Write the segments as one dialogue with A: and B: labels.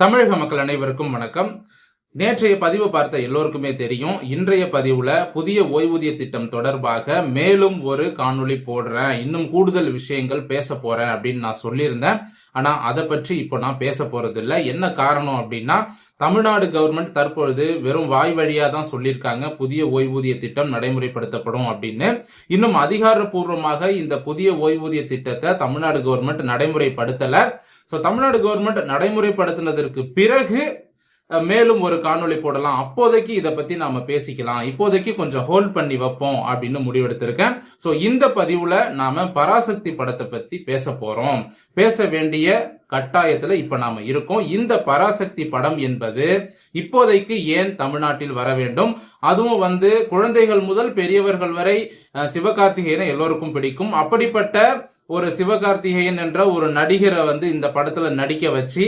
A: தமிழக மக்கள் அனைவருக்கும் வணக்கம். நேற்றைய பதிவு பார்த்த எல்லோருக்குமே தெரியும். இன்றைய பதிவுல புதிய ஓய்வூதிய திட்டம் தொடர்பாக மேலும் ஒரு காணொளி போடுறேன். இன்னும் கூடுதல் விஷயங்கள் பேச போறேன் அப்படின்னு நான் சொல்லியிருந்தேன். ஆனா அதை பற்றி இப்போ நான் பேச போறது இல்லை என்ன காரணம் அப்படின்னா தமிழ்நாடு கவர்மெண்ட் தற்பொழுது வெறும் வாய் வழியா தான் சொல்லியிருக்காங்க. புதிய ஓய்வூதிய திட்டம் நடைமுறைப்படுத்தப்படும் அப்படின்னு. இன்னும் அதிகாரப்பூர்வமாக இந்த புதிய ஓய்வூதிய திட்டத்தை தமிழ்நாடு கவர்மெண்ட் நடைமுறைப்படுத்தல. ஸோ தமிழ்நாடு கவர்மெண்ட் நடைமுறைப்படுத்தினதற்கு பிறகு மேலும் ஒரு காணொளி போடலாம். அப்போதைக்கு இதை பத்தி நாம பேசிக்கலாம். இப்போதைக்கு கொஞ்சம் ஹோல்ட் பண்ணி வைப்போம் அப்படின்னு முடிவெடுத்திருக்கேன். சோ இந்த பதிவுல நாம பராசக்தி படத்தை பத்தி பேச போறோம். பேச வேண்டிய கட்டாயத்துல இப்ப நாம இருக்கோம். இந்த பராசக்தி படம் என்பது இப்போதைக்கு ஏன் தமிழ்நாட்டில் வர வேண்டும்? அதுவும் வந்து குழந்தைகள் முதல் பெரியவர்கள் வரை சிவகார்த்திகேயனை எல்லோருக்கும் பிடிக்கும். அப்படிப்பட்ட ஒரு சிவகார்த்திகேயன் என்ற ஒரு நடிகரை வந்து இந்த படத்துல நடிக்க வச்சு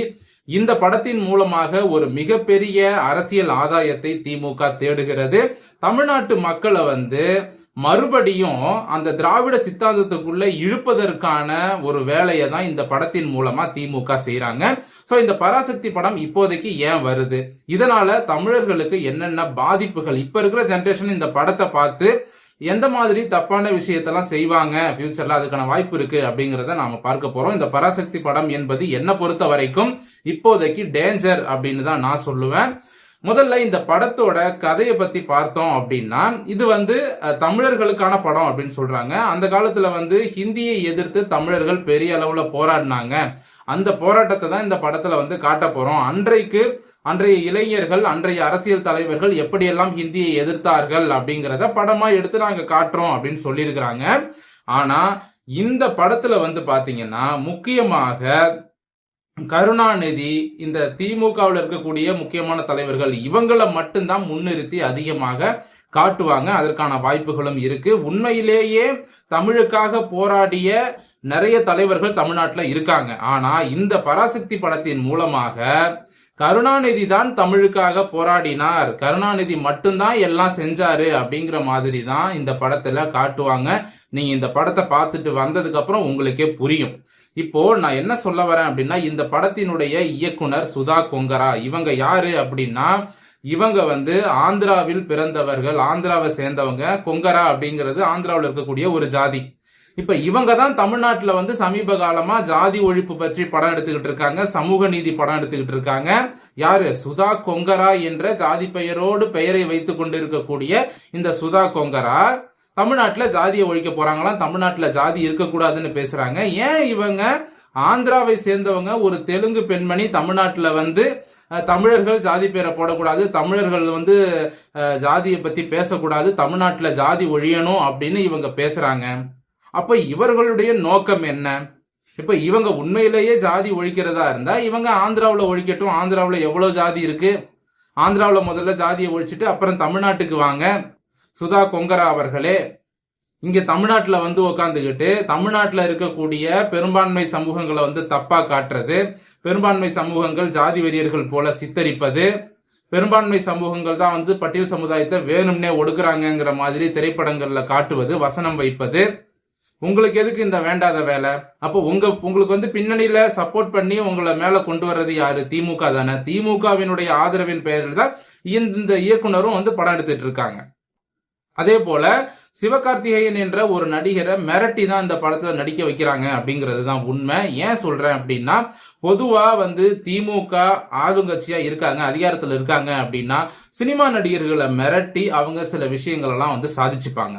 A: இந்த படத்தின் மூலமாக ஒரு மிகப்பெரிய அரசியல் ஆதாயத்தை திமுக தேடுகிறது. தமிழ்நாட்டு மக்களை வந்து மறுபடியும் அந்த திராவிட சித்தாந்தத்துக்குள்ள இழுப்பதற்கான ஒரு வேலையை தான் இந்த படத்தின் மூலமா திமுக செய்யறாங்க சோ இந்த பராசக்தி படம் இப்போதைக்கு ஏன் வருது? இதனால தமிழர்களுக்கு என்னென்ன பாதிப்புகள்? இப்ப இருக்கிற ஜெனரேஷன் இந்த படத்தை பார்த்து எந்த மாதிரி தப்பான விஷயத்தெல்லாம் செய்வாங்க? ஃபியூச்சர்ல அதுக்கான வாய்ப்பு இருக்கு அப்படிங்கறத நாம பார்க்க போறோம். இந்த பராசக்தி படம் என்பது என்ன பொறுத்த வரைக்கும் இப்போதைக்கு டேஞ்சர் அப்படின்னு தான் நான் சொல்லுவேன். முதல்ல இந்த படத்தோட கதையை பத்தி பார்த்தோம் அப்படின்னா இது வந்து தமிழர்களுக்கான படம் அப்படின்னு சொல்றாங்க. அந்த காலத்துல வந்து ஹிந்தியை எதிர்த்து தமிழர்கள் பெரிய அளவுல போராடினாங்க. அந்த போராட்டத்தை தான் இந்த படத்துல வந்து காட்ட போறோம். அன்றைக்கு அன்றைய இளைஞர்கள் அன்றைய அரசியல் தலைவர்கள் எப்படியெல்லாம் ஹிந்தியை எதிர்த்தார்கள் அப்படிங்கிறத படமா எடுத்து நாங்க காட்டுறோம் அப்படின்னு சொல்லியிருக்கிறாங்க. ஆனா இந்த படத்துல வந்து பாத்தீங்கன்னா முக்கியமாக கருணாநிதி இந்த திமுகவில் இருக்கக்கூடிய முக்கியமான தலைவர்கள் இவங்களை மட்டும்தான் முன்னிறுத்தி அதிகமாக காட்டுவாங்க. அதற்கான வாய்ப்புகளும் இருக்கு. உண்மையிலேயே தமிழுக்காக போராடிய நிறைய தலைவர்கள் தமிழ்நாட்டில் இருக்காங்க. ஆனா இந்த பராசக்தி படத்தின் மூலமாக கருணாநிதி தான் தமிழுக்காக போராடினார். கருணாநிதி மட்டும்தான் எல்லாம் செஞ்சாரு அப்படிங்கிற மாதிரி தான் இந்த படத்துல காட்டுவாங்க. நீங்க இந்த படத்தை பார்த்துட்டு வந்ததுக்கு அப்புறம் உங்களுக்கே புரியும். இப்போ நான் என்ன சொல்ல வரேன் அப்படின்னா இந்த படத்தினுடைய இயக்குனர் சுதா கொங்கரா. இவங்க யாரு அப்படின்னா இவங்க வந்து ஆந்திராவில் பிறந்தவர்கள் ஆந்திராவை சேர்ந்தவங்க. கொங்கரா அப்படிங்கிறது ஆந்திராவில் இருக்கக்கூடிய ஒரு ஜாதி. இப்ப இவங்க தான் தமிழ்நாட்டுல வந்து சமீப காலமா ஜாதி ஒழிப்பு பற்றி படம் எடுத்துக்கிட்டு இருக்காங்க சமூக நீதி படம் எடுத்துக்கிட்டு இருக்காங்க. யாரு? சுதா கொங்கரா என்ற ஜாதி பெயரோடு பெயரை வைத்துக் கொண்டிருக்கக்கூடிய இந்த சுதா கொங்கரா தமிழ்நாட்டில் ஜாதியை ஒழிக்க போறாங்களாம் தமிழ்நாட்டில் ஜாதி இருக்கக்கூடாதுன்னு பேசுறாங்க. ஏன் இவங்க ஆந்திராவை சேர்ந்தவங்க? ஒரு தெலுங்கு பெண்மணி தமிழ்நாட்டில் வந்து தமிழர்கள் ஜாதி பேரை போடக்கூடாது தமிழர்கள் வந்து ஜாதியை பத்தி பேசக்கூடாது தமிழ்நாட்டில் ஜாதி ஒழியணும் அப்படின்னு இவங்க பேசுறாங்க. அப்ப இவர்களுடைய நோக்கம் என்ன? இப்ப இவங்க உண்மையிலேயே ஜாதி ஒழிக்கிறதா இருந்தா இவங்க ஆந்திராவில் ஒழிக்கட்டும். ஆந்திராவில் எவ்வளவு ஜாதி இருக்கு? ஆந்திராவில் முதல்ல ஜாதியை ஒழிச்சிட்டு அப்புறம் தமிழ்நாட்டுக்கு வாங்க. சுதா கொங்கரா அவர்களே இங்க தமிழ்நாட்டில் வந்து உக்காந்துக்கிட்டு தமிழ்நாட்டில் இருக்கக்கூடிய பெரும்பான்மை சமூகங்களை வந்து தப்பா காட்டுறது பெரும்பான்மை சமூகங்கள் ஜாதி வெறியர்கள் போல சித்தரிப்பது பெரும்பான்மை சமூகங்கள் தான் வந்து பட்டியல் சமுதாயத்தை வேணும்னே ஒடுக்குறாங்கிற மாதிரி திரைப்படங்கள்ல காட்டுவது வசனம் வைப்பது உங்களுக்கு எதுக்கு இந்த வேண்டாத வேலை? அப்போ உங்க உங்களுக்கு வந்து பின்னணியில சப்போர்ட் பண்ணி உங்களை மேல கொண்டு வர்றது யாரு? திமுக தானே. திமுகவினுடைய ஆதரவின் பெயரில் தான் இந்த இயக்குனரும் வந்து படம் எடுத்துட்டு இருக்காங்க. அதே போல சிவகார்த்திகேயன் என்ற ஒரு நடிகரை மிரட்டி தான் இந்த படத்துல நடிக்க வைக்கிறாங்க அப்படிங்கிறது தான் உண்மை. ஏன் சொல்றேன் அப்படின்னா பொதுவா வந்து திமுக ஆளுங்கட்சியா இருக்காங்க அதிகாரத்துல இருக்காங்க அப்படின்னா சினிமா நடிகர்களை மிரட்டி அவங்க சில விஷயங்கள் எல்லாம் வந்து சாதிச்சுப்பாங்க.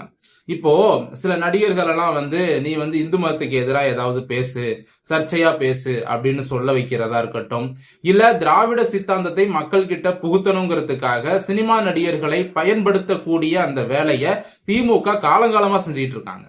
A: இப்போ சில நடிகர்கள் எல்லாம் வந்து நீ வந்து இந்து மதத்துக்கு எதிராக ஏதாவது பேசு சர்ச்சையா பேசு அப்படின்னு சொல்ல வைக்கிறதா இருக்கட்டும். இல்ல திராவிட சித்தாந்தத்தை மக்கள் கிட்ட புகுத்தணுங்கிறதுக்காக சினிமா நடிகர்களை பயன்படுத்தக்கூடிய அந்த வேலையை திமுக காலங்காலமா செஞ்சுட்டு இருக்காங்க.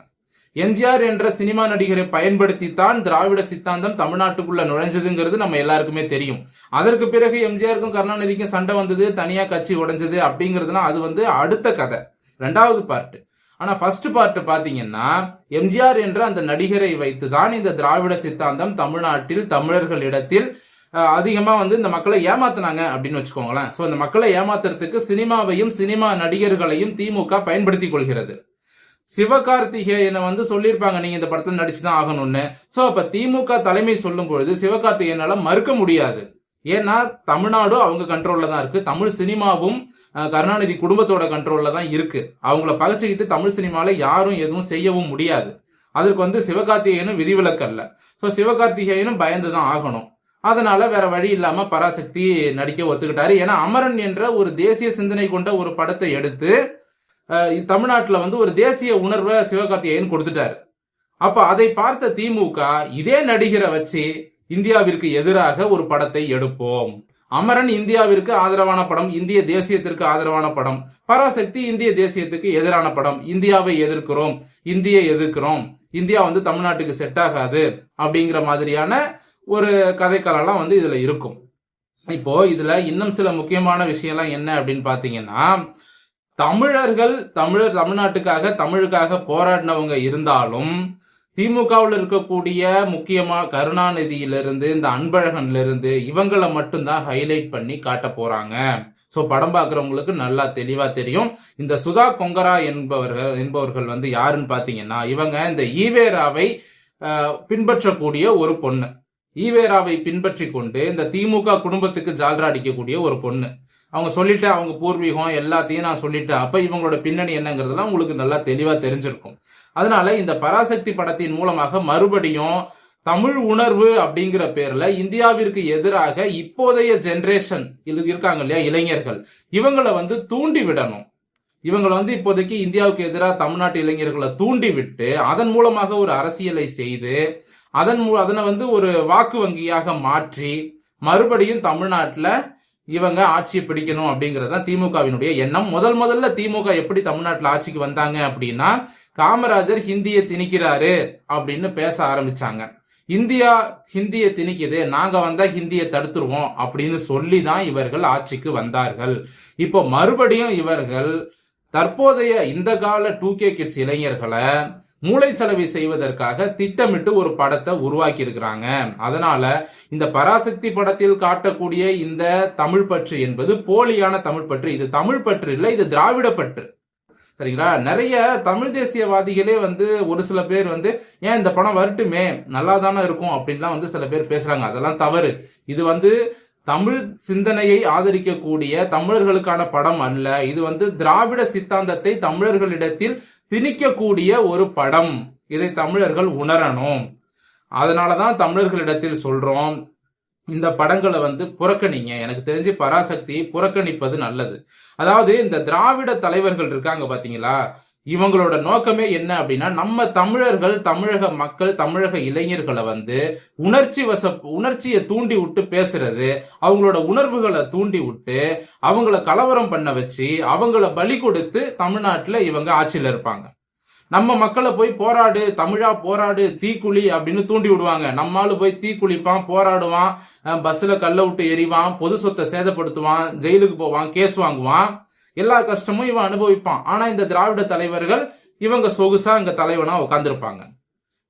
A: எம்ஜிஆர் என்ற சினிமா நடிகரை பயன்படுத்தித்தான் திராவிட சித்தாந்தம் தமிழ்நாட்டுக்குள்ள நுழைஞ்சதுங்கிறது நம்ம எல்லாருக்குமே தெரியும். அதற்கு பிறகு எம்ஜிஆருக்கும் கருணாநிதிக்கும் சண்டை வந்தது தனியா கட்சி உடைஞ்சது அப்படிங்கிறதுலாம் அது வந்து அடுத்த கதை. ரெண்டாவது பார்ட் ஆனா ஃபர்ஸ்ட் பார்ட் பாத்தீங்கன்னா எம்ஜிஆர் என்ற அந்த நடிகரை வைத்து தான் இந்த திராவிட சித்தாந்தம் தமிழ்நாட்டில் தமிழர்களிடத்தில் அஹ், அதிகமா வந்து இந்த மக்களை ஏமாத்தினாங்க அப்படின்னு வச்சுக்கோங்களேன். சோ இந்த மக்களை ஏமாத்துறதுக்கு சினிமாவையும் சினிமா நடிகர்களையும் திமுக பயன்படுத்தி கொள்கிறது. சிவகார்த்திகேயனை வந்து சொல்லியிருப்பாங்க நீங்க இந்த படத்துல நடிச்சுதான் ஆகணும்னு. சோ அப்ப திமுக தலைமை சொல்லும் பொழுது சிவகார்த்திகேயனால மறுக்க முடியாது. ஏன்னா தமிழ்நாடும் அவங்க கண்ட்ரோல்ல தான் இருக்கு. தமிழ் சினிமாவும் கருணாநிதி குடும்பத்தோட கண்ட்ரோல்ல தான் இருக்கு. அவங்கள பகச்சுக்கிட்டு தமிழ் சினிமால யாரும் எதுவும் செய்யவும் முடியாது. அதற்கு வந்து சிவகார்த்திகேயனும் விதிவிலக்கல்ல. ஸோ சிவகார்த்திகேயனும் பயந்து தான் ஆகணும். அதனால வேற வழி இல்லாம பராசக்தி நடிக்க ஒத்துக்கிட்டாரு. ஏன்னா அமரன் என்ற ஒரு தேசிய சிந்தனை கொண்ட ஒரு படத்தை எடுத்து தமிழ்நாட்டில் வந்து ஒரு தேசிய உணர்வை சிவகார்த்திகேயன் கொடுத்துட்டாரு. அப்ப அதை பார்த்த திமுக இதே நடிகரை வச்சு இந்தியாவிற்கு எதிராக ஒரு படத்தை எடுப்போம். அமரன் இந்தியாவிற்கு ஆதரவான படம் இந்திய தேசியத்திற்கு ஆதரவான படம். பராசக்தி இந்திய தேசியத்துக்கு எதிரான படம். இந்தியாவை எதிர்க்கிறோம். இந்தியை எதிர்க்கிறோம். இந்தியா வந்து தமிழ்நாட்டுக்கு செட் ஆகாது அப்படிங்கிற மாதிரியான ஒரு கதைக்களம்லாம் வந்து இதுல இருக்கும். இப்போ இதுல இன்னும் சில முக்கியமான விஷயம்லாம் என்ன அப்படின்னு பாத்தீங்கன்னா தமிழர்கள் தமிழர் தமிழ்நாட்டுக்காக தமிழுக்காக போராடினவங்க இருந்தாலும் திமுகவில் இருக்கக்கூடிய முக்கியமா கருணாநிதியிலிருந்து இந்த அன்பழகன்ல இருந்து இவங்களை மட்டும்தான் ஹைலைட் பண்ணி காட்ட போறாங்க. ஸோ படம் பார்க்குறவங்களுக்கு நல்லா தெளிவாக தெரியும். இந்த சுதா கொங்கரா என்பவர்கள் என்பவர்கள் வந்து யாருன்னு பார்த்தீங்கன்னா இவங்க இந்த ஈவேராவை பின்பற்றக்கூடிய ஒரு பொண்ணு. ஈவேராவை பின்பற்றி கொண்டு இந்த திமுக குடும்பத்துக்கு ஜால்ரா அடிக்கக்கூடிய ஒரு பொண்ணு. அவங்க சொல்லிட்டு அவங்க பூர்வீகம் எல்லாத்தையும் நான் சொல்லிட்டு அப்ப இவங்களோட பின்னணி என்னங்கிறதுலாம் உங்களுக்கு நல்லா தெளிவா தெரிஞ்சிருக்கும். அதனால இந்த பராசக்தி படத்தின் மூலமாக மறுபடியும் தமிழ் உணர்வு அப்படிங்கிற பேர்ல இந்தியாவிற்கு எதிராக இப்போதைய ஜென்ரேஷன் இருக்காங்க இல்லையா இளைஞர்கள். இவங்களை வந்து தூண்டி விடணும். இவங்களை வந்து இப்போதைக்கு இந்தியாவுக்கு எதிராக தமிழ்நாட்டு இளைஞர்களை தூண்டி விட்டு அதன் மூலமாக ஒரு அரசியலை செய்து அதன் மூ அதனை வந்து ஒரு வாக்கு வங்கியாக மாற்றி மறுபடியும் தமிழ்நாட்டில் இவங்க ஆட்சியை பிடிக்கணும் அப்படிங்கிறது தான் திமுகவினுடைய எண்ணம். முதல் முதல்ல திமுக எப்படி தமிழ்நாட்டில் ஆட்சிக்கு வந்தாங்க அப்படின்னா காமராஜர் ஹிந்தியை திணிக்கிறாரு அப்படின்னு பேச ஆரம்பிச்சாங்க. இந்தியா ஹிந்தியை திணிக்குது நாங்க வந்தா ஹிந்தியை தடுத்துருவோம் அப்படின்னு சொல்லி தான் இவர்கள் ஆட்சிக்கு வந்தார்கள். இப்போ மறுபடியும் இவர்கள் தற்போதைய இந்த கால டூ கே கிட்ஸ் இளைஞர்களை மூளை மூளைச்சலவை செய்வதற்காக திட்டமிட்டு ஒரு படத்தை உருவாக்கி இருக்கிறாங்க அதனால இந்த பராசக்தி படத்தில் காட்டக்கூடிய இந்த தமிழ் பற்று என்பது போலியான தமிழ் பற்று. இது தமிழ் பற்று இல்ல இது திராவிட பற்று. சரிங்களா? நிறைய தமிழ் தேசியவாதிகளே வந்து ஒரு சில பேர் வந்து ஏன் இந்த படம் வரட்டுமே? நல்லா தானே இருக்கும்? அப்படின்லாம் வந்து சில பேர் பேசுறாங்க. அதெல்லாம் தவறு. இது வந்து தமிழ் சிந்தனையை ஆதரிக்கக்கூடிய தமிழர்களுக்கான படம் அல்ல. இது வந்து திராவிட சித்தாந்தத்தை தமிழர்களிடத்தில் திணிக்கக்கூடிய ஒரு படம். இதை தமிழர்கள் உணரணும். அதனாலதான் தமிழர்களிடத்தில் சொல்றோம் இந்த படங்களை வந்து புறக்கணிங்க. எனக்கு தெரிஞ்சு பராசக்தி புறக்கணிப்பது நல்லது. அதாவது இந்த திராவிட தலைவர்கள் இருக்காங்க பாத்தீங்களா? இவங்களோட நோக்கமே என்ன அப்படின்னா நம்ம தமிழர்கள் தமிழக மக்கள் தமிழக இளைஞர்களை வந்து உணர்ச்சி வச உணர்ச்சியை தூண்டி விட்டு பேசுறது அவங்களோட உணர்வுகளை தூண்டி விட்டு அவங்கள கலவரம் பண்ண வச்சு அவங்கள பலி கொடுத்து தமிழ்நாட்டில் இவங்க ஆட்சியில் இருப்பாங்க. நம்ம மக்களை போய் போராடு தமிழா போராடு தீக்குழி அப்படின்னு தூண்டி விடுவாங்க. நம்மால போய் தீக்குளிப்பான் போராடுவான் பஸ்ல கல்ல விட்டு எறிவான் பொது சொத்தை சேதப்படுத்துவான் ஜெயிலுக்கு போவான் கேஸ் வாங்குவான். எல்லா கஷ்டமும் இவன் அனுபவிப்பான். ஆனா இந்த திராவிட தலைவர்கள் இவங்க சொகுசா இங்க தலைவனா உட்கார்ந்துருப்பாங்க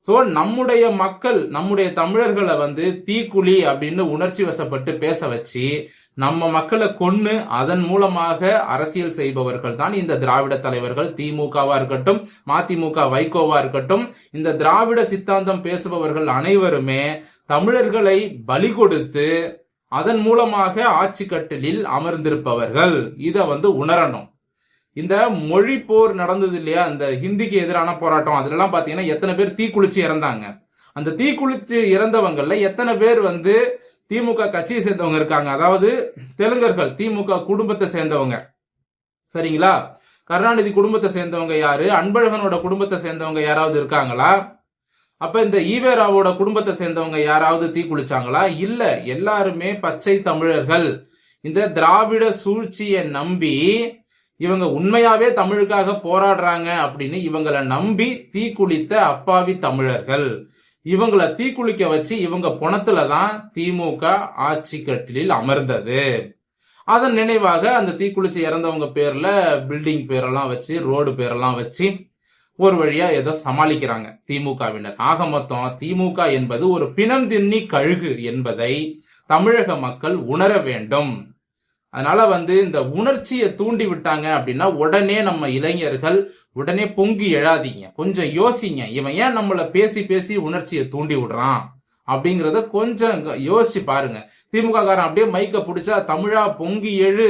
A: சோ நம்முடைய மக்கள் நம்முடைய தமிழர்களை வந்து தீக்குழி அப்படின்னு உணர்ச்சி வசப்பட்டு பேச வச்சு நம்ம மக்களை கொன்னு அதன் மூலமாக அரசியல் செய்பவர்கள் தான் இந்த திராவிட தலைவர்கள். திமுகவா இருக்கட்டும் மதிமுக வைகோவா இருக்கட்டும் இந்த திராவிட சித்தாந்தம் பேசுபவர்கள் அனைவருமே தமிழர்களை பலி கொடுத்து அதன் மூலமாக ஆட்சி கட்டிலில் அமர்ந்திருப்பவர்கள். இதை வந்து உணரணும். இந்த மொழி போர் நடந்தது இல்லையா? அந்த ஹிந்திக்கு எதிரான போராட்டம். அதுலலாம் பாத்தீங்கன்னா எத்தனை பேர் தீக்குளிச்சு இறந்தாங்க. அந்த தீக்குளிச்சு இறந்தவங்கல்ல எத்தனை பேர் வந்து திமுக கட்சியை சேர்ந்தவங்க இருக்காங்க? அதாவது தெலுங்கர்கள் திமுக குடும்பத்தை சேர்ந்தவங்க. சரிங்களா? கருணாநிதி குடும்பத்தை சேர்ந்தவங்க யாரு? அன்பழகனோட குடும்பத்தை சேர்ந்தவங்க யாராவது இருக்காங்களா? அப்ப இந்த ஈவேராவோட குடும்பத்தை சேர்ந்தவங்க யாராவது தீக்குளிச்சாங்களா இல்ல எல்லாருமே பச்சை தமிழர்கள். இந்த திராவிட சூழ்ச்சியை நம்பி இவங்க உண்மையாவே தமிழுக்காக போராடுறாங்க அப்படின்னு இவங்களை நம்பி தீக்குளித்த அப்பாவி தமிழர்கள். இவங்கள தீக்குளிக்க வச்சு இவங்க புணத்துல தான் திமுக ஆட்சி கட்டிலில் அமர்ந்தது. அதன் நினைவாக அந்த தீக்குளிச்சு இறந்தவங்க பேர்ல பில்டிங் பேரெல்லாம் வச்சு ரோடு பேரெல்லாம் வச்சு ஒரு வழியா ஏதோ சமாளிக்கிறாங்க திமுகவினர். ஆக மொத்தம் திமுக என்பது ஒரு பிணம் தின்னி கழுகு என்பதை தமிழக மக்கள் உணர வேண்டும். அதனால வந்து இந்த உணர்ச்சியை தூண்டி விட்டாங்க அப்படின்னா உடனே நம்ம இளைஞர்கள் உடனே பொங்கி எழாதீங்க. கொஞ்சம் யோசிங்க. இவன் ஏன் நம்மள பேசி பேசி உணர்ச்சியை தூண்டி விடுறான் அப்படிங்கறத கொஞ்சம் யோசிச்சு பாருங்க. திமுக காரன் அப்படியே மைக்க பிடிச்சா தமிழா பொங்கி எழு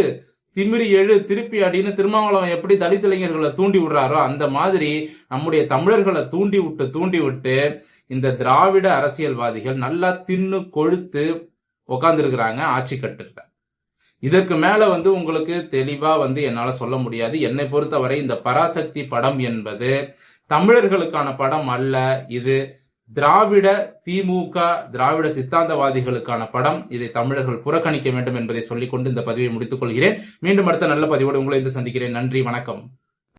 A: திமிரி எழு திருப்பி அடின்னு திருமாவளவன் எப்படி தலித் இளைஞர்களை தூண்டி விடுறாரோ அந்த மாதிரி நம்முடைய தமிழர்களை தூண்டி விட்டு தூண்டி விட்டு இந்த திராவிட அரசியல்வாதிகள் நல்லா தின்னு கொழுத்து உக்காந்துருக்கிறாங்க ஆட்சி கட்டுல இதற்கு மேல வந்து உங்களுக்கு தெளிவா வந்து என்னால சொல்ல முடியாது. என்னை பொறுத்தவரை இந்த பராசக்தி படம் என்பது தமிழர்களுக்கான படம் அல்ல. இது திராவிட திமுக திராவிட சித்தாந்தவாதிகளுக்கான படம் இதை தமிழர்கள் புறக்கணிக்க வேண்டும் என்பதை சொல்லிக்கொண்டு இந்த பதிவை முடித்துக் கொள்கிறேன். மீண்டும் அடுத்த நல்ல பதிவோடு உங்களை வந்து சந்திக்கிறேன். நன்றி வணக்கம்.